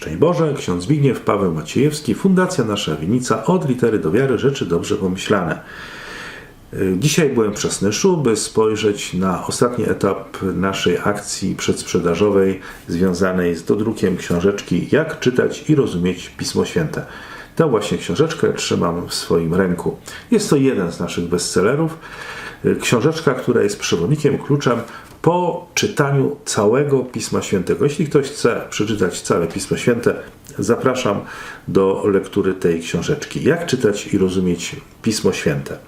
Szczęść Boże, ksiądz Zbigniew Paweł Maciejewski, Fundacja Nasza Winica, od litery do wiary, rzeczy dobrze pomyślane. Y, Dzisiaj byłem w Przasnyszu, by spojrzeć na ostatni etap naszej akcji przedsprzedażowej związanej z dodrukiem książeczki Jak czytać i rozumieć Pismo Święte. Tę właśnie książeczkę trzymam w swoim ręku. Jest to jeden z naszych bestsellerów. Y, Książeczka, która jest przewodnikiem, kluczem po czytaniu całego Pisma Świętego. Jeśli ktoś chce przeczytać całe Pismo Święte, zapraszam do lektury tej książeczki. Jak czytać i rozumieć Pismo Święte.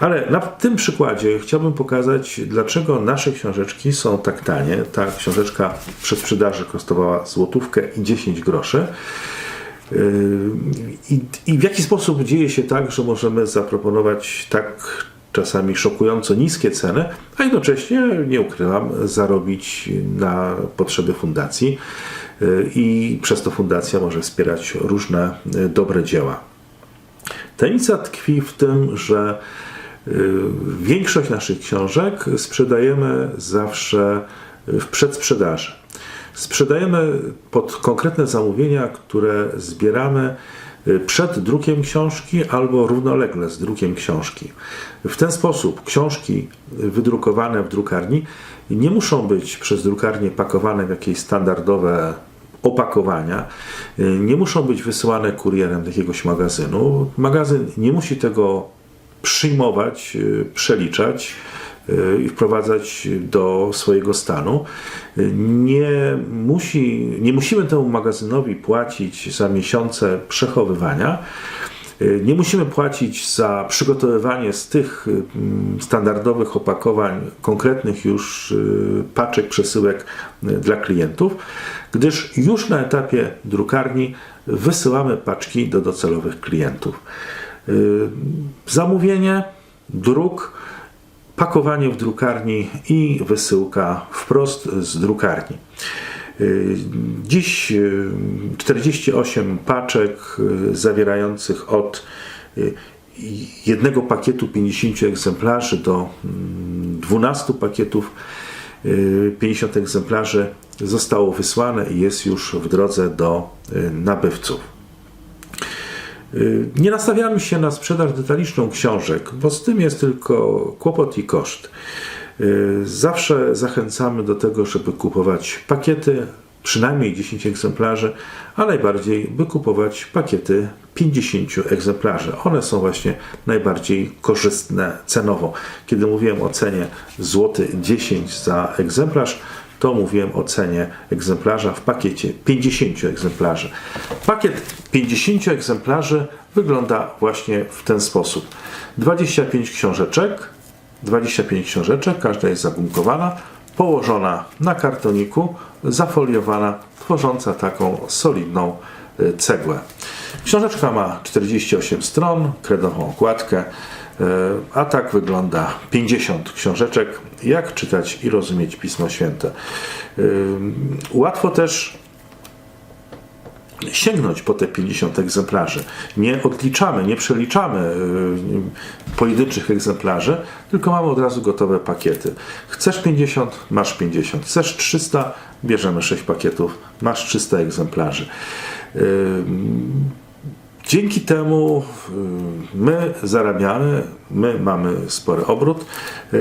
Ale na tym przykładzie chciałbym pokazać, dlaczego nasze książeczki są tak tanie. Ta książeczka przy sprzedaży kosztowała złotówkę i 10 groszy. Yy, I, I w jaki sposób dzieje się tak, że możemy zaproponować tak czasami szokująco niskie ceny, a jednocześnie, nie ukrywam, zarobić na potrzeby fundacji yy, i przez to fundacja może wspierać różne yy, dobre dzieła. Tajemnica tkwi w tym, że większość naszych książek sprzedajemy zawsze w przedsprzedaży. Sprzedajemy pod konkretne zamówienia, które zbieramy przed drukiem książki albo równolegle z drukiem książki. W ten sposób książki wydrukowane w drukarni nie muszą być przez drukarnię pakowane w jakieś standardowe opakowania, nie muszą być wysyłane kurierem do jakiegoś magazynu. Magazyn nie musi tego przyjmować, przeliczać i wprowadzać do swojego stanu. Nie, musi, nie musimy temu magazynowi płacić za miesiące przechowywania. Nie musimy płacić za przygotowywanie z tych standardowych opakowań konkretnych już paczek przesyłek dla klientów, gdyż już na etapie drukarni wysyłamy paczki do docelowych klientów. Zamówienie, druk, pakowanie w drukarni i wysyłka wprost z drukarni. Dziś 48 paczek zawierających od jednego pakietu 50 egzemplarzy do 12 pakietów 50 egzemplarzy zostało wysłane i jest już w drodze do nabywców. Nie nastawiamy się na sprzedaż detaliczną książek, bo z tym jest tylko kłopot i koszt. Zawsze zachęcamy do tego, żeby kupować pakiety, przynajmniej 10 egzemplarzy, a najbardziej, by kupować pakiety 50 egzemplarzy. One są właśnie najbardziej korzystne cenowo. Kiedy mówiłem o cenie złoty 10 za egzemplarz, to mówiłem o cenie egzemplarza w pakiecie 50 egzemplarzy. Pakiet 50 egzemplarzy wygląda właśnie w ten sposób. 25 książeczek, 25 książeczek, każda jest zagumkowana, położona na kartoniku, zafoliowana, tworząca taką solidną cegłę. Książeczka ma 48 stron, kredową okładkę, a tak wygląda 50 książeczek, jak czytać i rozumieć Pismo Święte. Łatwo też sięgnąć po te 50 egzemplarzy. Nie odliczamy, nie przeliczamy pojedynczych egzemplarzy, tylko mamy od razu gotowe pakiety. Chcesz 50, masz 50. Chcesz 300, bierzemy 6 pakietów, masz 300 egzemplarzy. Dzięki temu my zarabiamy, my mamy spory obrót,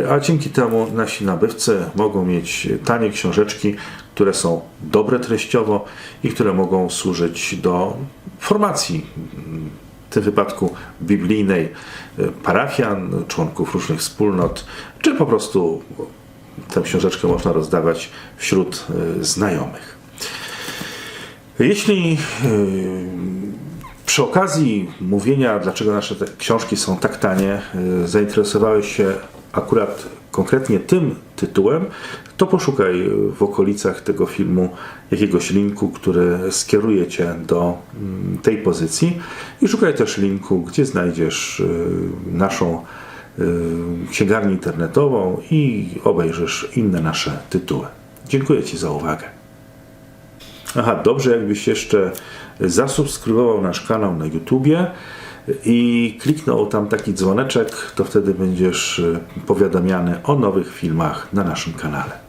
a dzięki temu nasi nabywcy mogą mieć tanie książeczki, które są dobre treściowo i które mogą służyć do formacji, w tym wypadku biblijnej, parafian, członków różnych wspólnot, czy po prostu tę książeczkę można rozdawać wśród znajomych. Jeśli przy okazji mówienia, dlaczego nasze książki są tak tanie, zainteresowałeś się akurat konkretnie tym tytułem, to poszukaj w okolicach tego filmu jakiegoś linku, który skieruje Cię do tej pozycji i szukaj też linku, gdzie znajdziesz naszą księgarnię internetową i obejrzysz inne nasze tytuły. Dziękuję Ci za uwagę. Aha, dobrze jakbyś jeszcze zasubskrybował nasz kanał na YouTubie i kliknął tam taki dzwoneczek, to wtedy będziesz powiadamiany o nowych filmach na naszym kanale.